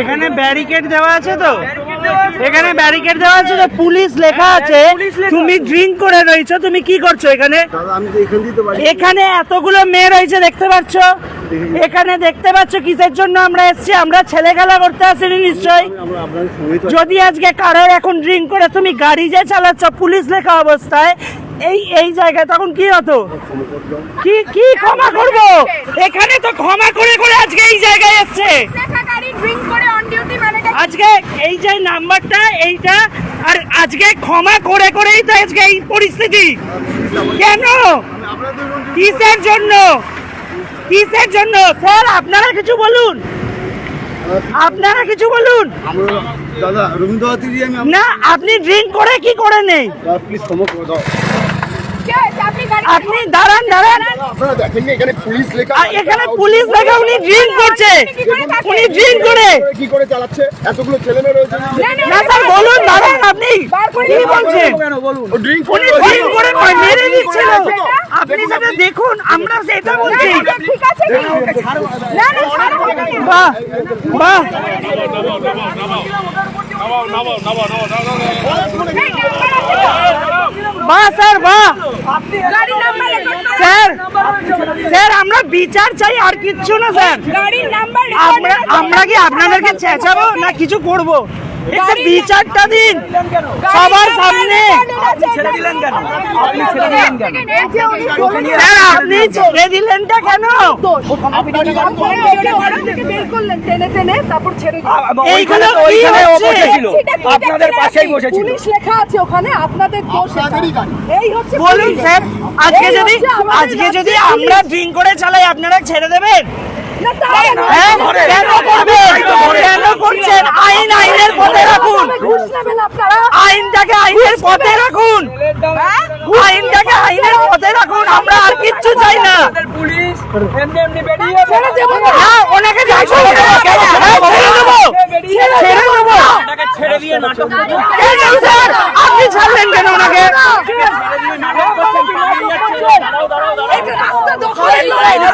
এখানে ব্যারিকেড দেওয়া আছে তো? এখানে ব্যারিকেড দেওয়া আছে তো পুলিশ লেখা আছে তুমি ড্রিঙ্ক করে রয়েছো তুমি কি করছ এখানে? দাদা আমি তো এখান এতগুলো মেয়ে রয়েছে দেখতে পাচ্ছ? এখানে দেখতে পাচ্ছ কিসের জন্য আমরা এসেছি? আমরা ছেলে খেলা করতে আসিনি তো যদি আজকে কারোর এখন ড্রিঙ্ক করে তুমি গাড়ি যে চালাচ্ছ পুলিশ লেখা অবস্থায় এই এই জায়গায় তখন কি হতো? কি কি ক্ষমা করব? এখানে তো ক্ষমা করে করে আজকে এই জায়গায় এসছে। দেখা গাড়ি ড্রিঙ্ক করে অন ডিউটি মানে আজকে এই যে নাম্বারটা এইটা আর আজকে ক্ষমা করে করেই তো আজকে এই পরিস্থিতি। কেন? কিসের জন্য? কিসের জন্য? স্যার আপনারা কিছু বলুন। আপনারা কিছু বলুন। দাদা রবীন্দ্রনাথ না আপনি ড্রিঙ্ক করে কি করে নেই? প্লিজ ক্ষমা করে দাও? আপনি দাঁড়ান দাঁড়ান এখানে পুলিশ লেখা এখানে পুলিশ দেখা উনি ড্রিঙ্ক করছে উনি ড্রিঙ্ক করে কি করে চালাচ্ছে এতগুলো ছেলে মেয়ে রয়েছে না স্যার বলুন দাঁড়ান আপনি কি নিয়ে বলছেন কেন বলুন ও ড্রিঙ্ক উনি ড্রিঙ্ক করে মেরে দিচ্ছিল আপনি সেটা দেখুন আমরা সেটা বলছি না, ঠিক আছে না না বাহ বাহ? বাহ স্যার বাহ স্যার স্যার আমরা বিচার চাই আর কিচ্ছু না স্যার। নাম্বার আমরা আমরা কি আপনাদেরকে চেঁচাবো না কিছু করব? বিচারটা দিন। সবার সামনে। ছেড়ে দিলেন কেন? আপনি ছেড়ে দিলেন কেন? স্যার আপনি ছেড়ে দিলেনটা কেন? এইগুলো কি ওইখানে ও হচ্ছে? বসেছিল আপনাদের পাশেই বসেছিল। পুলিশ লেখা আছে ওখানে আপনাদের দোষ এটা। আপনাদেরই গাড়ি। এই হচ্ছে বলুন স্যার আজকে যদি আজকে যদি আমরা ড্রিঙ্ক করে চালাই আপনারা ছেড়ে দেবেন? না, তা না। হ্যাঁ কেন করবেন করছেন আইন আইনের পথে রাখুন। আইনটাকে আইনের পথে রাখুন। আইনটাকে আইনের পথে রাখুন আমরা আর কিচ্ছু চাই না। ওনাকে। হ্যাঁ, স্যার আপনি ছাড়লেন কেন ওনাকে? রাস্তা দখলের লড়াই না।